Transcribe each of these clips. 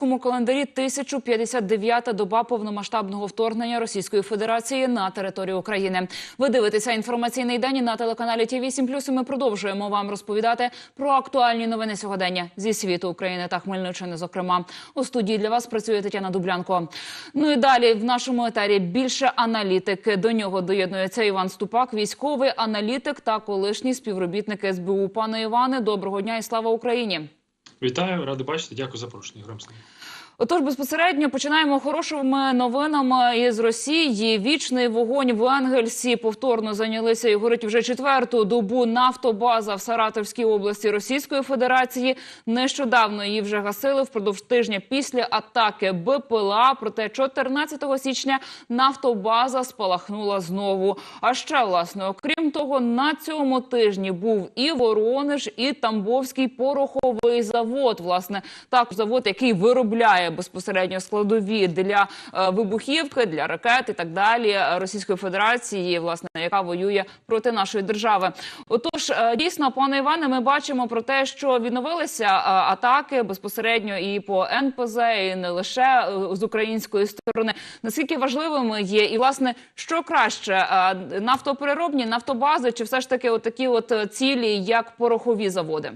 Кому календарі 1059-та доба повномасштабного вторгнення Російської Федерації на територію України. Ви дивитеся інформаційний день на телеканалі Ті 8 І Ми продовжуємо вам розповідати про актуальні новини сьогодення зі світу України та Хмельниччини. Зокрема, у студії для вас працює Тетяна Дублянко. Ну і далі в нашому етері більше аналітики. До нього доєднується Іван Ступак, військовий аналітик та колишній співробітник СБУ. Пане Іване, доброго дня і слава Україні. Вітаю, радий бачити. Дякую за запрошення. Героям слава. Отож, безпосередньо починаємо хорошими новинами із Росії. Вічний вогонь в Енгельсі повторно зайнялися і горить вже четверту добу нафтобаза в Саратовській області Російської Федерації. Нещодавно її вже гасили впродовж тижня після атаки БПЛА. Проте 14 січня нафтобаза спалахнула знову. А ще власне, окрім того, на цьому тижні був і Воронеж, і Тамбовський пороховий завод. Власне, так завод, який виробляє безпосередньо складові для е, вибухівки, для ракет і так далі Російської Федерації, власне, яка воює проти нашої держави. Отож, е, дійсно, пане Іване, ми бачимо про те, що відновилися е, атаки безпосередньо і по НПЗ, і не лише з української сторони. Наскільки важливими є, і власне що краще нафтопереробні, нафтобази, чи все ж таки отакі от цілі, як порохові заводи?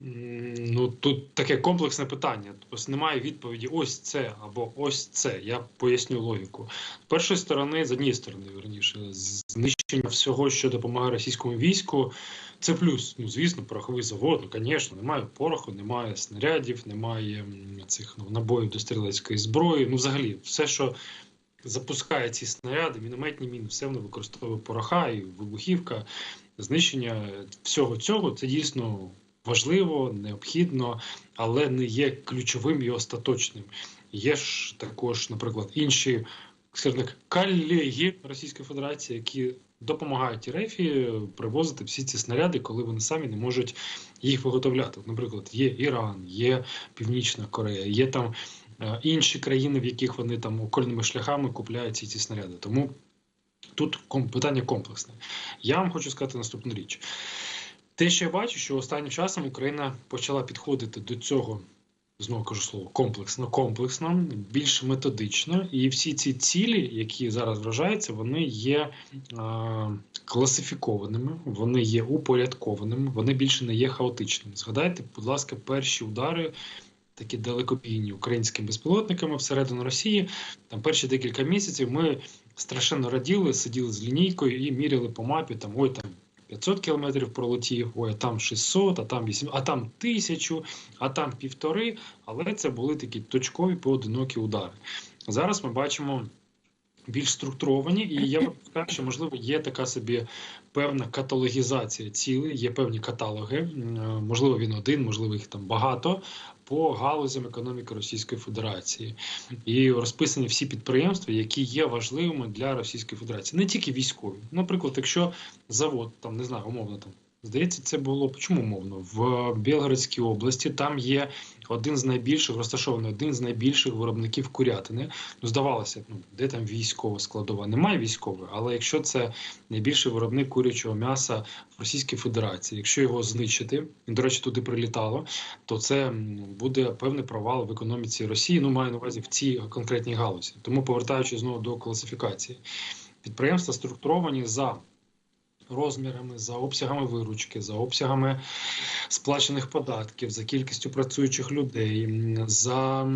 Ну тут таке комплексне питання. Тобто немає відповіді ось це або ось це. Я поясню логіку. З першої сторони, з однієї сторони, верніше, знищення всього, що допомагає російському війську. Це плюс. Ну звісно, пороховий завод. Ну, звісно, немає пороху, немає снарядів, немає цих ну, набоїв до стрілецької зброї. Ну, взагалі, все, що запускає ці снаряди, мінометні міни, все воно використовує пороха і вибухівка. Знищення всього цього це дійсно важливо, необхідно, але не є ключовим і остаточним. Є ж також, наприклад, інші так, колеги Російської Федерації, які допомагають РФі привозити всі ці снаряди, коли вони самі не можуть їх виготовляти. Наприклад, є Іран, є Північна Корея, є там е, інші країни, в яких вони там окольними шляхами купляють ці, ці снаряди. Тому тут питання комплексне. Я вам хочу сказати наступну річ. Те, що я бачу, що останнім часом Україна почала підходити до цього, знову кажу слово, комплексно, комплексно, більш методично, і всі ці цілі, які зараз вражаються, вони є е, класифікованими, вони є упорядкованими, вони більше не є хаотичними. Згадайте, будь ласка, перші удари. Такі далекобійні українськими безпілотниками всередину Росії. Там перші декілька місяців ми страшенно раділи, сиділи з лінійкою і міряли по мапі там ой там 500 кілометрів пролетів, ой, а там 600, а там 8, а там 1000, а там півтори. Але це були такі точкові поодинокі удари. Зараз ми бачимо більш структуровані, і я б сказав, що можливо є така собі певна каталогізація цілей, є певні каталоги. Е, Можливо, він один, можливо, їх там багато по галузям економіки Російської Федерації і розписані всі підприємства, які є важливими для Російської Федерації, не тільки військові. Наприклад, якщо завод там не знаю, умовно там. Здається, це було чому мовно в Білгородській області. Там є один з найбільших розташований один з найбільших виробників курятини. Ну здавалося, ну де там військова складова? Немає військової, але якщо це найбільший виробник курячого м'яса в Російській Федерації, якщо його знищити, і до речі, туди прилітало, то це буде певний провал в економіці Росії. Ну маю на увазі в цій конкретній галузі. Тому повертаючись знову до класифікації, підприємства структуровані за розмірами, за обсягами виручки, за обсягами сплачених податків, за кількістю працюючих людей, за е,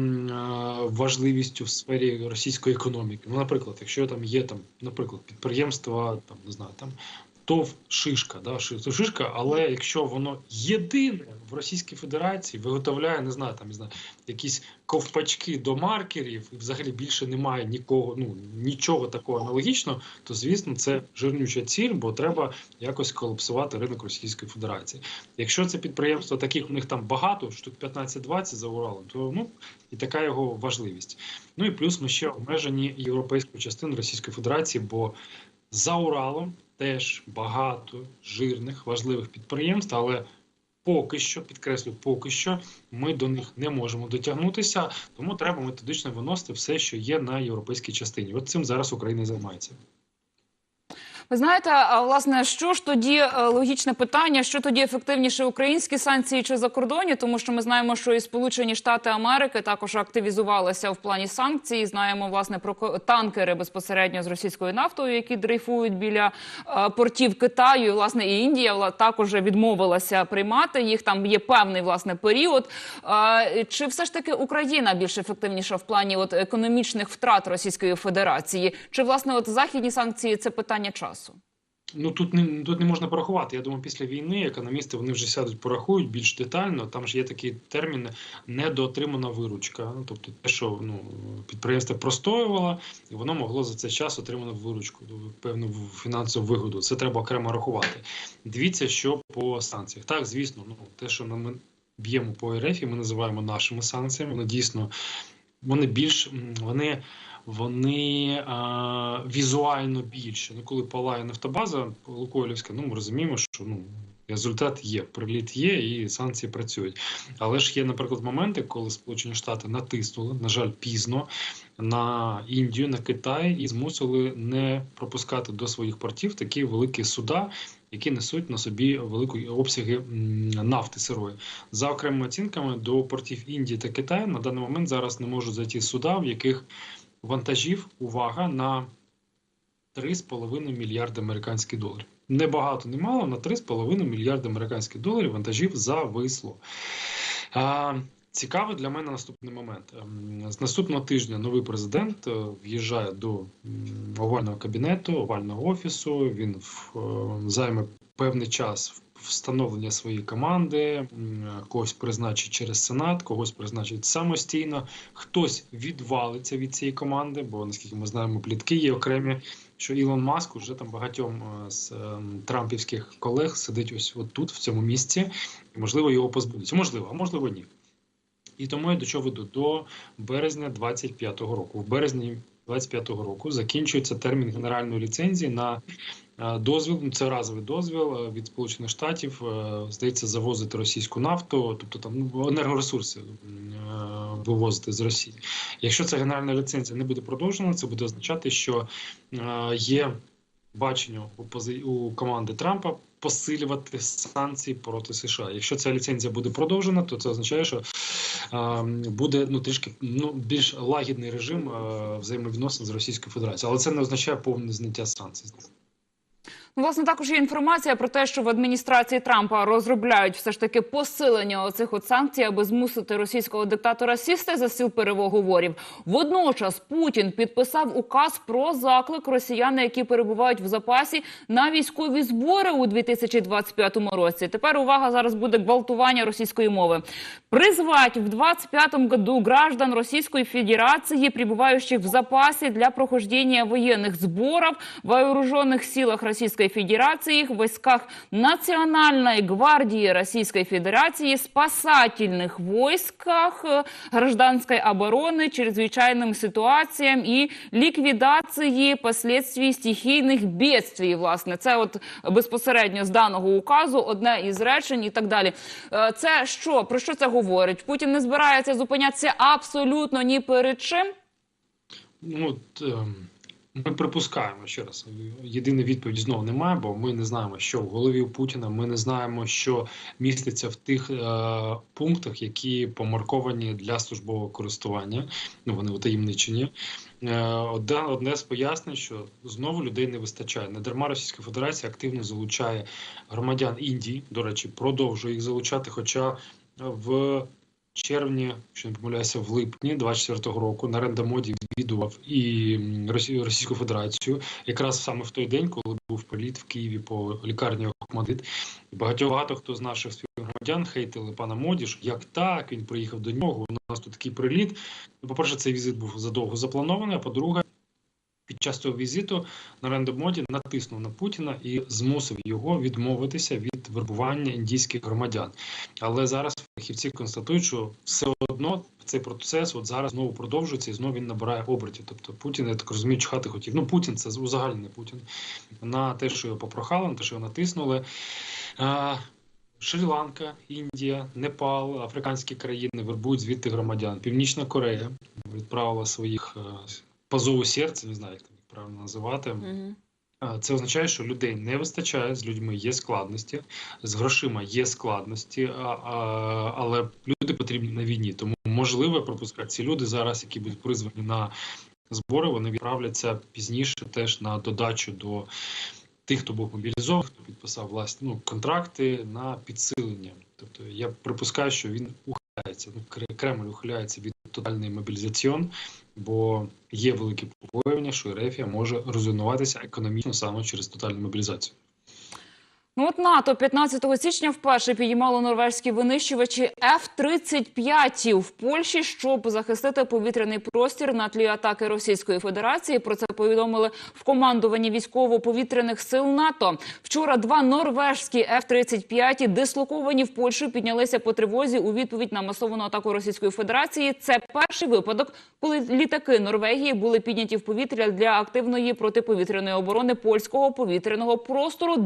важливістю в сфері російської економіки. Ну, наприклад, якщо там є там, наприклад, підприємства, там не знаю, там. ТОВ шишка, да, ши- шишка, але якщо воно єдине в Російській Федерації виготовляє, не знаю, там не знаю, якісь ковпачки до маркерів, і взагалі більше немає нікого, ну нічого такого аналогічного, то звісно це жирнюча ціль, бо треба якось колапсувати ринок Російської Федерації. Якщо це підприємство, таких у них там багато, штук 15-20 за Уралом, то ну і така його важливість. Ну і плюс ми ще обмежені європейською частиною Російської Федерації, бо за Уралом теж багато жирних важливих підприємств, але поки що, підкреслю, поки що ми до них не можемо дотягнутися, тому треба методично виносити все, що є на європейській частині. От цим зараз Україна займається. Ви знаєте, а власне, що ж тоді е, логічне питання, що тоді ефективніше українські санкції чи закордонні? Тому що ми знаємо, що і Сполучені Штати Америки також активізувалися в плані санкцій. Знаємо власне про танкери безпосередньо з російською нафтою, які дрейфують біля е, портів Китаю. І, власне, і Індія також відмовилася приймати їх. Там є певний власне період. Чи все ж таки Україна більш ефективніша в плані от економічних втрат Російської Федерації? Чи власне от західні санкції це питання часу? Ну тут не тут не можна порахувати. Я думаю, після війни економісти вони вже сядуть, порахують більш детально. Там ж є такий термін недоотримана виручка. Ну, Тобто, те, що ну підприємство простоювало, і воно могло за цей час отримати виручку, певну фінансову вигоду. Це треба окремо рахувати. Дивіться, що по санкціях. Так, звісно, ну те, що ми б'ємо по РФ, ми називаємо нашими санкціями. Вони дійсно вони більш вони. Вони а, візуально більше. Ну, коли палає нафтобаза Лукойлівська, ну ми розуміємо, що ну результат є, приліт є, і санкції працюють. Але ж є, наприклад, моменти, коли Сполучені Штати натиснули, на жаль, пізно на Індію, на Китай і змусили не пропускати до своїх портів такі великі суда, які несуть на собі великі обсяги нафти сирої. За окремими оцінками до портів Індії та Китаю на даний момент зараз не можуть зайти суда, в яких вантажів увага на 3,5 мільярди американських доларів. Не багато, не мало, на 3,5 мільярди американських доларів вантажів зависло. А, цікавий для мене наступний момент. Ем, З наступного тижня новий президент е, в'їжджає до овального кабінету, овального офісу. Він в- е, займе певний час в встановлення своєї команди, когось призначить через сенат, когось призначить самостійно. Хтось відвалиться від цієї команди, бо наскільки ми знаємо, плітки є окремі. Що Ілон Маск уже там багатьом е, з ем, трампівських колег сидить ось тут, в цьому місці, і можливо його позбудуться. Можливо, а можливо, ні. І тому я до чого веду? До березня 25-го року. В березні 25-го року закінчується термін генеральної ліцензії на е, дозвіл. ну, Це разовий дозвіл е, від Сполучених Штатів. е, Здається, завозити російську нафту, тобто там ну, енергоресурси вивозити з Росії. Якщо ця генеральна ліцензія не буде продовжена, це буде означати, що є бачення у команди Трампа посилювати санкції проти США. Якщо ця ліцензія буде продовжена, то це означає, що е, буде ну трішки ну більш лагідний режим е, взаємовідносин з Російською Федерацією, але це не означає повне зняття санкцій. Ну, власне, також є інформація про те, що в адміністрації Трампа розробляють все ж таки посилення оцих от санкцій, аби змусити російського диктатора сісти за стіл переговорів. Водночас Путін підписав указ про заклик росіян, які перебувають в запасі на військові збори у 2025 році. Тепер увага зараз буде гвалтування російської мови. Призвать в 2025 году граждан Российской Федерации, пребывающих в запасе для прохождения военных сборов в вооруженных силах Российской Федерации, в войсках Национальной гвардии Российской Федерации, спасательных войсках э, гражданской обороны, чрезвычайным ситуациям и ліквідації последствий стихійних бедствий. Власне, це от безпосередньо з даного указу одне із речень і так далі. Е, Це що про що це говорить? Путін не збирається зупинятися абсолютно ні перед чим. Ну от, ем, ми припускаємо ще раз. Єдиної відповіді знову немає, бо ми не знаємо, що в голові у Путіна. Ми не знаємо, що міститься в тих е, пунктах, які помарковані для службового користування. Ну вони утаємничені. Е, одне, одне з пояснень, що знову людей не вистачає. Не дарма Російська Федерація активно залучає громадян Індії. До речі, продовжує їх залучати. Хоча в червні, що не помиляюся, в липні 24-го року на рендамоді відвідував і Російську Федерацію, якраз саме в той день, коли був політ в Києві по лікарні Охмадит. багатьох багато хто з наших співгромадян хейтили пана Моді, що як так він приїхав до нього. У нас тут такий приліт. Ну, по-перше, цей візит був задовго запланований. А по-друге, під час цього візиту на рендомоді натиснув на Путіна і змусив його відмовитися від вербування індійських громадян. Але зараз фахівці констатують, що все одно цей процес от зараз знову продовжується і знову він набирає обертів. Тобто Путін, я так розумію, чхати хотів. Ну Путін це узагальнений Путін на те, що його попрохали, на те, що його натиснули. Шрі-Ланка, Індія, Непал, африканські країни вербують звідти громадян. Північна Корея відправила своїх е, по зову серця, не знаю, як там правильно називати. Угу. Це означає, що людей не вистачає, з людьми є складності, з грошима є складності, а, а, але люди потрібні на війні. Тому можливо я пропускаю. Ці люди зараз, які будуть призвані на збори, вони відправляться пізніше теж на додачу до тих, хто був мобілізований, хто підписав власні ну, контракти на підсилення. Тобто я припускаю, що він ухиляється. Кремль ухиляється від тотальної мобілізаціон, бо є велике побоювання, що Ерефія може розруйнуватися економічно саме через тотальну мобілізацію. Ну от НАТО 15 січня вперше підіймало норвезькі винищувачі F-35 в Польщі, щоб захистити повітряний простір на тлі атаки Російської Федерації. Про це повідомили в командуванні військово-повітряних сил НАТО. Вчора два норвежські F-35 дислоковані в Польщу піднялися по тривозі у відповідь на масовану атаку Російської Федерації. Це перший випадок, коли літаки Норвегії були підняті в повітря для активної протиповітряної оборони польського повітряного простору,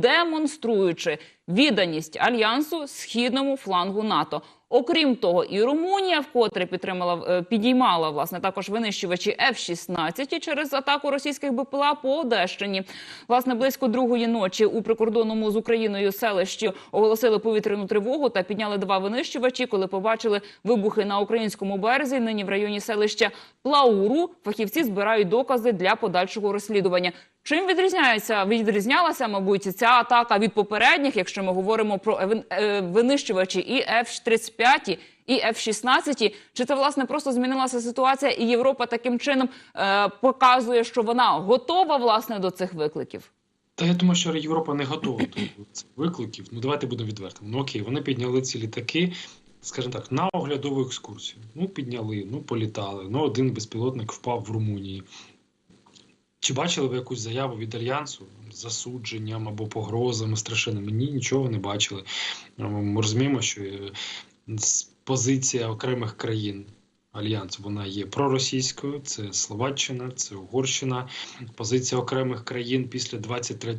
демонструючи відданість альянсу східному флангу НАТО. Окрім того, і Румунія вкотре підтримала е, підіймала власне також винищувачі F-16 через атаку російських БПЛА по Одещині. Власне, близько другої ночі у прикордонному з Україною селищі оголосили повітряну тривогу та підняли два винищувачі, коли побачили вибухи на українському березі. Нині в районі селища Плауру фахівці збирають докази для подальшого розслідування. Чим відрізняється відрізнялася, мабуть, ця атака від попередніх, якщо ми говоримо про е, винищувачі і F-35, і F-16? Чи це власне просто змінилася ситуація, і Європа таким чином е, показує, що вона готова власне до цих викликів? Та я думаю, що Європа не готова до цих викликів. Ну давайте будемо відвертими. Ну окей, вони підняли ці літаки, скажімо так, на оглядову екскурсію. Ну, підняли, ну політали. Ну, один безпілотник впав в Румунії. Чи бачили ви якусь заяву від альянсу з засудженням або погрозами страшенними? Ні, нічого не бачили. Ну, Ми розуміємо, що е, позиція окремих країн альянсу вона є проросійською. Це Словаччина, це Угорщина. Позиція окремих країн після 23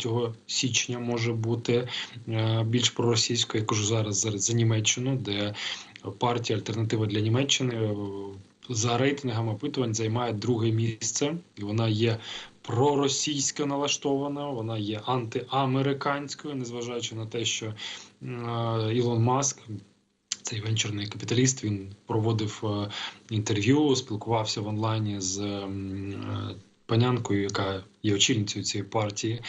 січня може бути е, більш проросійською. Я кажу зараз, зараз за Німеччину, де партія Альтернатива для Німеччини е, за рейтингами опитувань займає друге місце, і вона є проросійсько налаштована, вона є антиамериканською, незважаючи на те, що е, Ілон Маск. Цей венчурний капіталіст він проводив е, інтерв'ю, спілкувався в онлайні з е, панянкою, яка є очільницею цієї партії,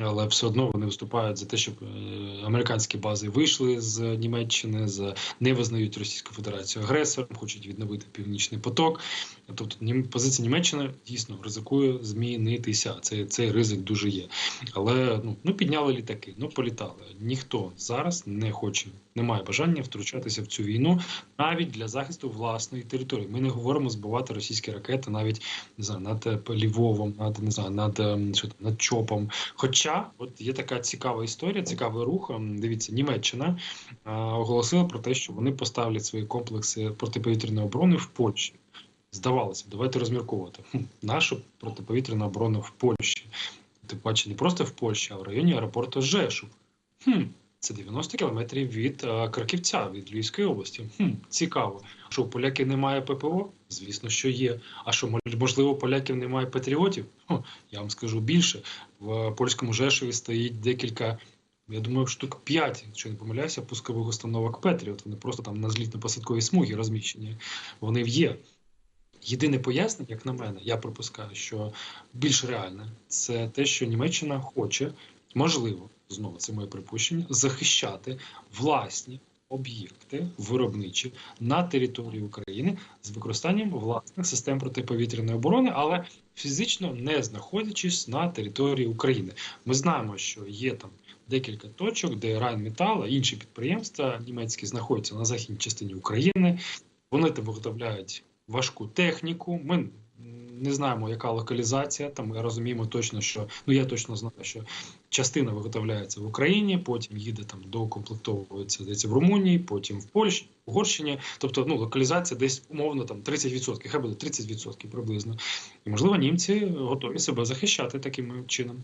але все одно вони виступають за те, щоб е, американські бази вийшли з Німеччини, з не визнають Російську Федерацію агресором, хочуть відновити північний поток. Тобто позиція Німеччини дійсно ризикує змінитися. Це цей ризик дуже є. Але ну, ну підняли літаки, ну політали. Ніхто зараз не хоче, не має бажання втручатися в цю війну навіть для захисту власної території. Ми не говоримо збивати російські ракети навіть не знаю, над е, Львовом, над не знаю, над ем, що там, над Чопом. Хоча от є така цікава історія, цікавий рух. Ем, Дивіться, Німеччина е, оголосила про те, що вони поставлять свої комплекси протиповітряної оборони в Польщі. Здавалося, давайте розмірковувати. нашу наша протиповітряна оборона в Польщі. Тим паче не просто в Польщі, а в районі аеропорту Жешув. Хм, це 90 кілометрів від е, Краківця, від Львівської області. Хм, цікаво. Що у поляків немає ППО? Звісно, що є. А що можливо, у поляків немає патріотів? Хм, я вам скажу більше. В польському Жешові стоїть декілька. Я думаю, штук 5, якщо не помиляюся, пускових установок Петріот. Вони просто там на злітно-посадковій смугі розміщені. Вони є. Єдине пояснення, як на мене, я припускаю, що більш реальне, це те, що Німеччина хоче, можливо, знову це моє припущення, захищати власні об'єкти виробничі на території України з використанням власних систем протиповітряної оборони, але фізично не знаходячись на території України. Ми знаємо, що є там декілька точок, де Райнметал, а інші підприємства німецькі знаходяться на західній частині України. Вони там виготовляють важку техніку. Ми не знаємо, яка локалізація. Там ми розуміємо точно, що ну я точно знаю, що частина виготовляється в Україні, потім їде там докомплектовується десь в Румунії, потім в Польщі, в Угорщині. Тобто, ну локалізація десь умовно там 30%, хай буде 30% приблизно. І можливо, німці готові себе захищати таким чином.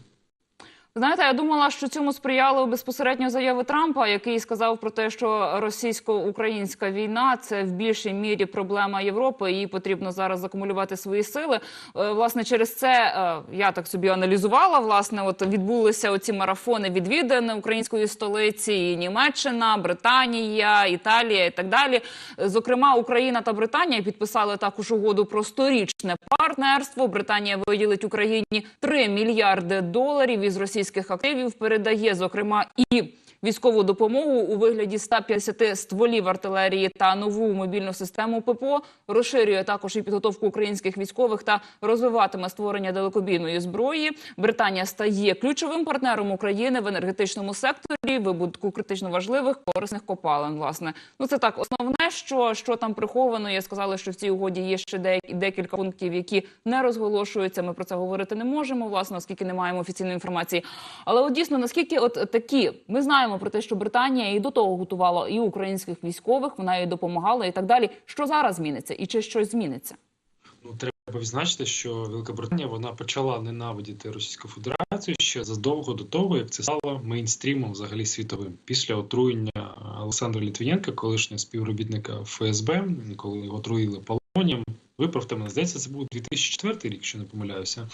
Знаєте, я думала, що цьому сприяли безпосередньо заяви Трампа, який сказав про те, що російсько-українська війна це в більшій мірі проблема Європи. Їй потрібно зараз закумулювати свої сили. Е, Власне, через це е, я так собі аналізувала. Власне, от відбулися оці марафони відвідин української столиці, і Німеччина, Британія, Італія і так далі. Зокрема, Україна та Британія підписали також угоду про сторічне партнерство. Британія виділить Україні 3 мільярди доларів із російських активів. Передає зокрема і військову допомогу у вигляді 150 стволів артилерії та нову мобільну систему ППО. Розширює також і підготовку українських військових та розвиватиме створення далекобійної зброї. Британія стає ключовим партнером України в енергетичному секторі, вибутку критично важливих корисних копалин. Власне, ну це так основне, що, що там приховано. Я сказала, що в цій угоді є ще деякі декілька пунктів, які не розголошуються. Ми про це говорити не можемо, власне, оскільки не маємо офіційної інформації. Але от дійсно наскільки от такі ми знаємо про те, що Британія і до того готувала і українських військових, вона їй допомагала і так далі. Що зараз зміниться, і чи щось зміниться? Ну, треба відзначити, що Велика Британія вона почала ненавидіти Російську Федерацію ще задовго до того, як це стало мейнстрімом взагалі світовим. Після отруєння Олександра Літвіненка, колишнього співробітника ФСБ, коли його отруїли полонієм. Виправте мене, здається, це був 2004 рік, якщо не помиляюся.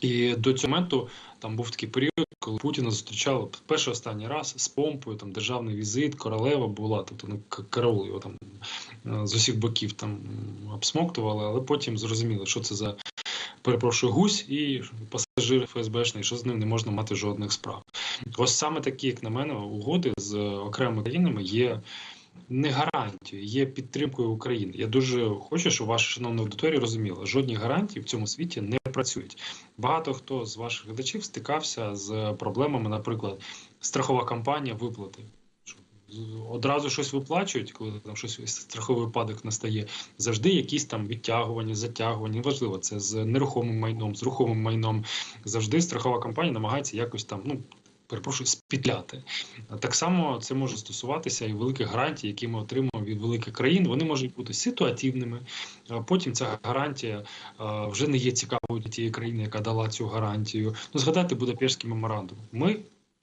І до цього моменту там був такий період, коли Путіна зустрічали перший останній раз з помпою, там державний візит, королева була, тобто ну, караул його там е, з усіх боків там обсмоктували, але потім зрозуміли, що це за перепрошую гусь і пасажир ФСБшний, що з ним не можна мати жодних справ. Ось саме такі, як на мене, угоди з окремими країнами є. Не гарантією, є підтримкою України. Я дуже хочу, щоб ваша шановна аудиторія розуміла, жодні гарантії в цьому світі не працюють. Багато хто з ваших глядачів стикався з проблемами, наприклад, страхова кампанія виплати. Одразу щось виплачують, коли там щось страховий випадок настає. Завжди якісь там відтягування, затягування. Неважливо, це з нерухомим майном, з рухомим майном. Завжди страхова компанія намагається якось там, ну перепрошую, спітляти. Так само це може стосуватися і великих гарантій, які ми отримуємо від великих країн. Вони можуть бути ситуативними. Потім ця гарантія вже не є цікавою для тієї країни, яка дала цю гарантію. Ну, згадайте Будапештський меморандум. Ми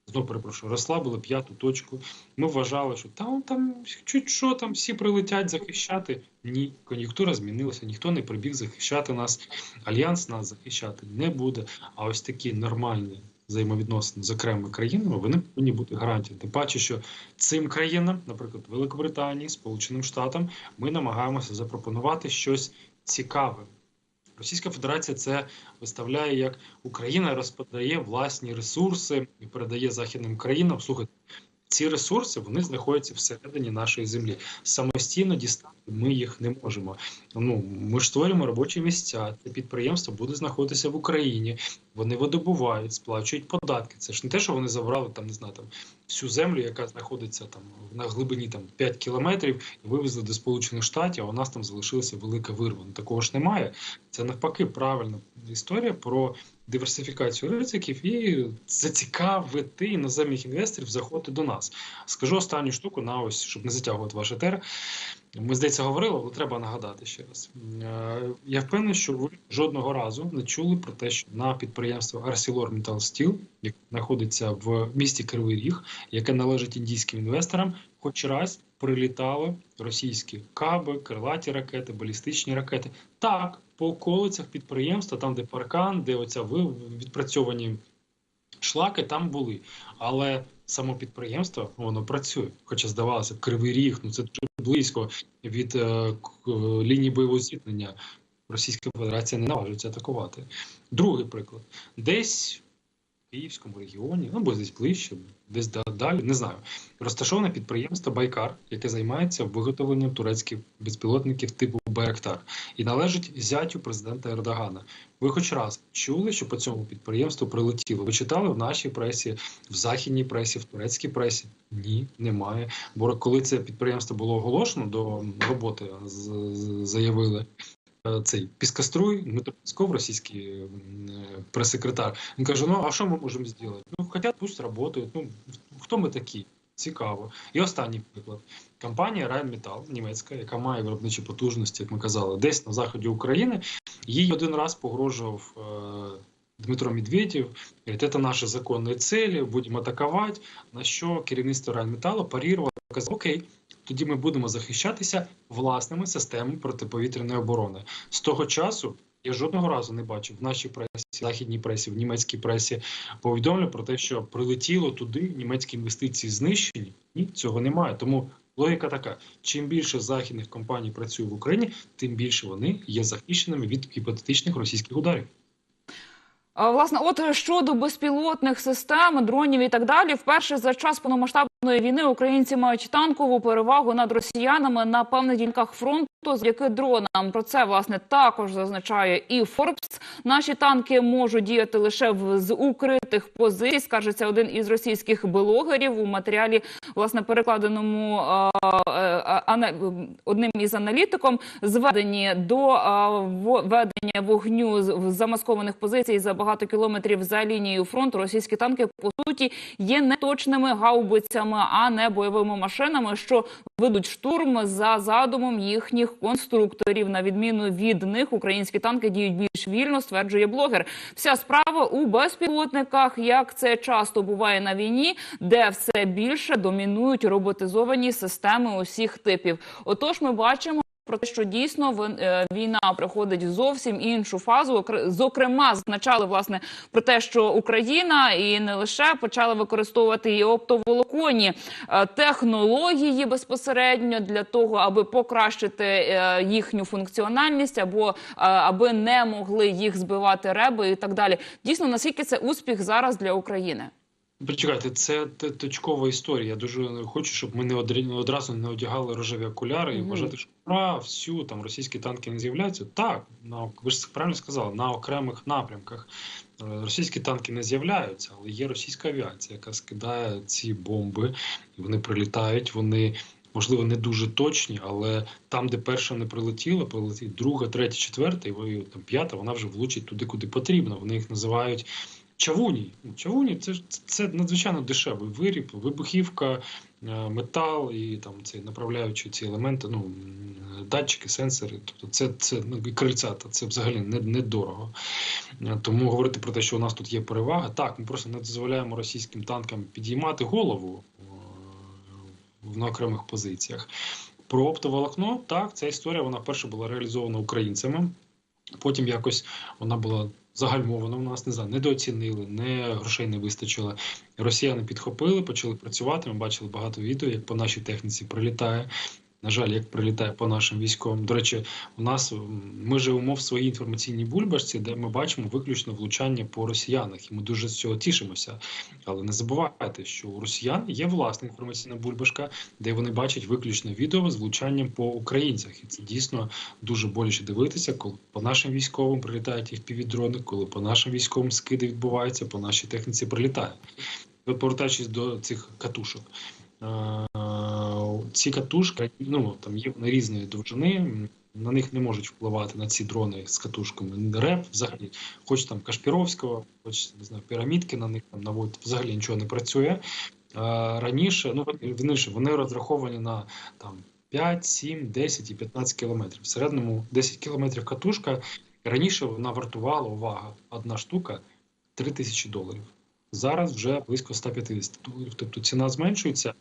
знову перепрошую, розслабили п'яту точку. Ми вважали, що там там чуть що там всі прилетять захищати. Ні, кон'юнктура змінилася, ніхто не прибіг захищати нас. Альянс нас захищати не буде. А ось такі нормальні взаємовідносини з окремими країнами, вони повинні бути гарантії. Тим паче, що цим країнам, наприклад, Великобританії, Сполученим Штатам, ми намагаємося запропонувати щось цікаве. Російська Федерація це виставляє як Україна розподає власні ресурси і передає західним країнам. Слухайте, ці ресурси вони знаходяться всередині нашої землі. Самостійно дістати ми їх не можемо. Ну ми ж створюємо робочі місця. Це підприємство буде знаходитися в Україні. Вони видобувають, сплачують податки. Це ж не те, що вони забрали там, не знаю, там всю землю, яка знаходиться там на глибині там 5 кілометрів, і вивезли до Сполучених Штатів. А у нас там залишилася велика вирва. Ну, Такого ж немає. Це навпаки правильна історія про диверсифікацію ризиків і зацікавити іноземних інвесторів заходити до нас. Скажу останню штуку на ось, щоб не затягувати ваш етер. Ми здається говорили, але треба нагадати ще раз. Е, Я впевнений, що ви жодного разу не чули про те, що на підприємство ArcelorMittal Steel, яке знаходиться в місті Кривий Ріг, яке належить індійським інвесторам, хоч раз прилітали російські каби, крилаті ракети, балістичні ракети. Так, по околицях підприємства, там, де паркан, де оця відпрацьовані шлаки, там були. Але само підприємство воно працює. Хоча здавалося б, кривий ріг, ну це дуже близько від е, е, лінії бойового зіткнення. Російська Федерація не наважується атакувати. Другий приклад: десь Київському регіоні, або десь ближче, десь далі, не знаю. Розташоване підприємство Байкар, яке займається виготовленням турецьких безпілотників типу Байрактар і належить зятю президента Ердогана. Ви хоч раз чули, що по цьому підприємству прилетіло? Ви читали в нашій пресі, в західній пресі, в турецькій пресі? Ні, немає. Бо коли це підприємство було оголошено до роботи, заявили. Е, Цей Піскаструй, Дмитро Пісков, російський е, прес-секретар, він каже: Ну, а що ми можемо зробити? Ну, хотять, пусть працюють. Ну, хто ми такі? Цікаво. І останній приклад. Компанія Rheinmetall, німецька, яка має виробничі потужності, як ми казали, десь на заході України. Їй один раз погрожував е, Дмитро Медведєв, говорить, це наші законні цілі, будемо атакувати. На що керівництво Райнметалу парірувало, казало, окей, тоді ми будемо захищатися власними системами протиповітряної оборони. З того часу я жодного разу не бачив в нашій пресі, західній пресі, в німецькій пресі повідомлення про те, що прилетіло туди німецькі інвестиції знищені. Ні, цього немає. Тому логіка така: чим більше західних компаній працює в Україні, тим більше вони є захищеними від гіпотетичних російських ударів. Власне, от щодо безпілотних систем, дронів і так далі, вперше за час повномасштабної війни українці мають танкову перевагу над росіянами на певних ділянках фронту завдяки дронам. Про це власне також зазначає і Форбс. Наші танки можуть діяти лише в з укритих позицій. Скажеться один із російських блогерів у матеріалі, власне, перекладеному а, а, ана- одним із аналітиком, зведені до а, ведення вогню з замаскованих позицій за багато кілометрів за лінією фронту. Російські танки по суті є неточними гаубицями, а не бойовими машинами, що ведуть штурм за задумом їхніх конструкторів. На відміну від них, українські танки діють більш вільно, стверджує блогер. Вся справа у безпілотниках, як це часто буває на війні, де все більше домінують роботизовані системи усіх типів. Отож, ми бачимо. Про те, що дійсно е, війна приходить зовсім іншу фазу. Окр- Зокрема, зазначали власне про те, що Україна і не лише почала використовувати і оптоволоконні е, технології безпосередньо для того, аби покращити е, їхню функціональність, або аби не могли їх збивати реби і так далі. Дійсно, наскільки це успіх зараз для України? Почекайте, це точкова історія. Я дуже хочу, щоб ми не одр- одразу не одягали рожеві окуляри і вважати, що ура, всю там російські танки не з'являються. Так, на ви ж правильно сказали, на окремих напрямках е, російські танки не з'являються, але є російська авіація, яка скидає ці бомби, і вони прилітають. Вони можливо не дуже точні, але там, де перша не прилетіла, прилетить друга, третя, четверта, і там п'ята, вона вже влучить туди, куди потрібно. Вони їх називають. Чавуні. Ну, Чавуні це, це надзвичайно дешевий виріб, вибухівка, е, метал і там ці направляючі ці елементи, ну датчики, сенсори. Тобто це, це ну, і крильця, це взагалі недорого. Е, Тому говорити про те, що у нас тут є перевага, так, ми просто не дозволяємо російським танкам підіймати голову е, на окремих позиціях. Про оптоволокно, так, ця історія вона перша була реалізована українцями. Потім якось вона була загальмована. У нас не знаю, недооцінили, не грошей не вистачило. Росіяни підхопили, почали працювати. Ми бачили багато відео, як по нашій техніці прилітає. На жаль, як прилітає по нашим військовим. До речі, у нас ми живемо в своїй інформаційній бульбашці, де ми бачимо виключно влучання по росіянах, і ми дуже з цього тішимося. Але не забувайте, що у росіян є власна інформаційна бульбашка, де вони бачать виключно відео з влучанням по українцях, і це дійсно дуже боляче дивитися, коли по нашим військовим прилітають їх півдрони, коли по нашим військовим скиди відбуваються, по нашій техніці прилітає. Повертаючись до цих катушок. Ці катушки, ну там є вони різної довжини. На них не можуть впливати на ці дрони з катушками. Реп взагалі, хоч там Кашпіровського, хоч не знаю, пірамідки на них там наводять, взагалі нічого не працює. Раніше, ну раніше вони розраховані на там 5, 7, 10 і 15 кілометрів. В середньому 10 кілометрів катушка. Раніше вона вартувала увага, одна штука 3 тисячі доларів. Зараз вже близько 150 доларів. Тобто ціна зменшується.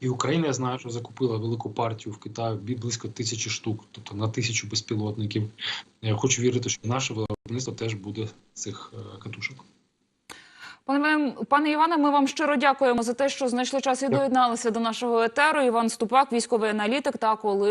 І Україна, я знаю, що закупила велику партію в Китаю близько тисячі штук, тобто на тисячу безпілотників. Я хочу вірити, що наше виробництво теж буде цих е, катушок. Пане пане Іване, ми вам щиро дякуємо за те, що знайшли час і доєдналися до нашого етеру. Іван Ступак, військовий аналітик та коли